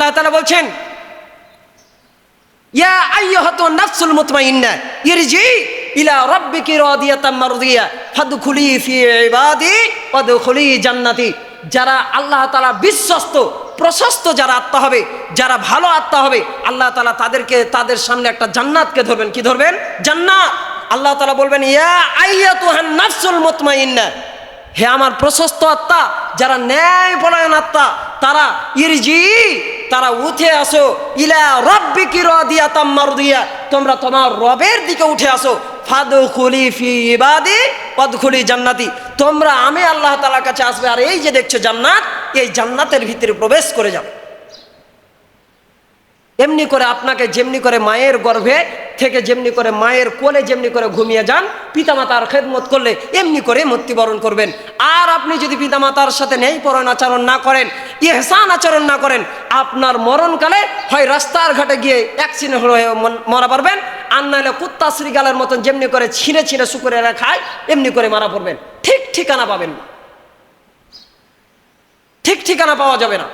আল্লাহ তাআলা বলছেন যারা আল্লাহ বিশ্বস্ত, প্রশস্ত যারা আত্মা হবে, যারা ভালো আত্মা হবে, আল্লাহ তাআলা তাদেরকে, তাদের সামনে একটা জান্নাতকে ধরবেন। কি ধরবেন? জান্নাত। আল্লাহ তাআলা বলবেন, ইয়া আইয়াতুহান নাফসুল মুতমাইন্না, হে আমার প্রশস্ত আত্মা, যারা ন্যায় পরায়ণ আত্মা, তারা ইরজি তারা উঠে আসো, ইলা রব্বিকি রাদিয়াতাম মারদিয়া। তোমরা তোমার রবের দিকে উঠে আসো, ফাদখুলি ফি ইবাদি পদখুলি জান্নাতি। তোমরা, আমি আল্লাহ তাআলার কাছে আসবে, আর এই যে দেখছ জান্নাত, এই জান্নাতের ভিতরে প্রবেশ করে যাও। এমনি করে আপনাকে যেমনি করে মায়ের গর্ভে থেকে যেমনি করে মায়ের কোলে যেমনি করে ঘুমিয়ে যান, পিতামাতার খেদমত করলে এমনি করে মৃত্যুবরণ করবেন। আর আপনি যদি পিতামাতার সাথে নেই পরণ আচরণ না করেন, ইহসান আচরণ না করেন আপনার মরণকালে হয় রাস্তার ঘাটে গিয়ে অ্যাক্সিডেন্ট হয়ে মারা পারবেন আর নাহলে কুত্তা শ্রীগালের মতন যেমনি করে ছিঁড়ে ছিঁড়ে শুকুরেরা খায় এমনি করে মারা পড়বেন। ঠিক ঠিকানা পাবেন। ঠিক ঠিকানা পাওয়া যাবে না।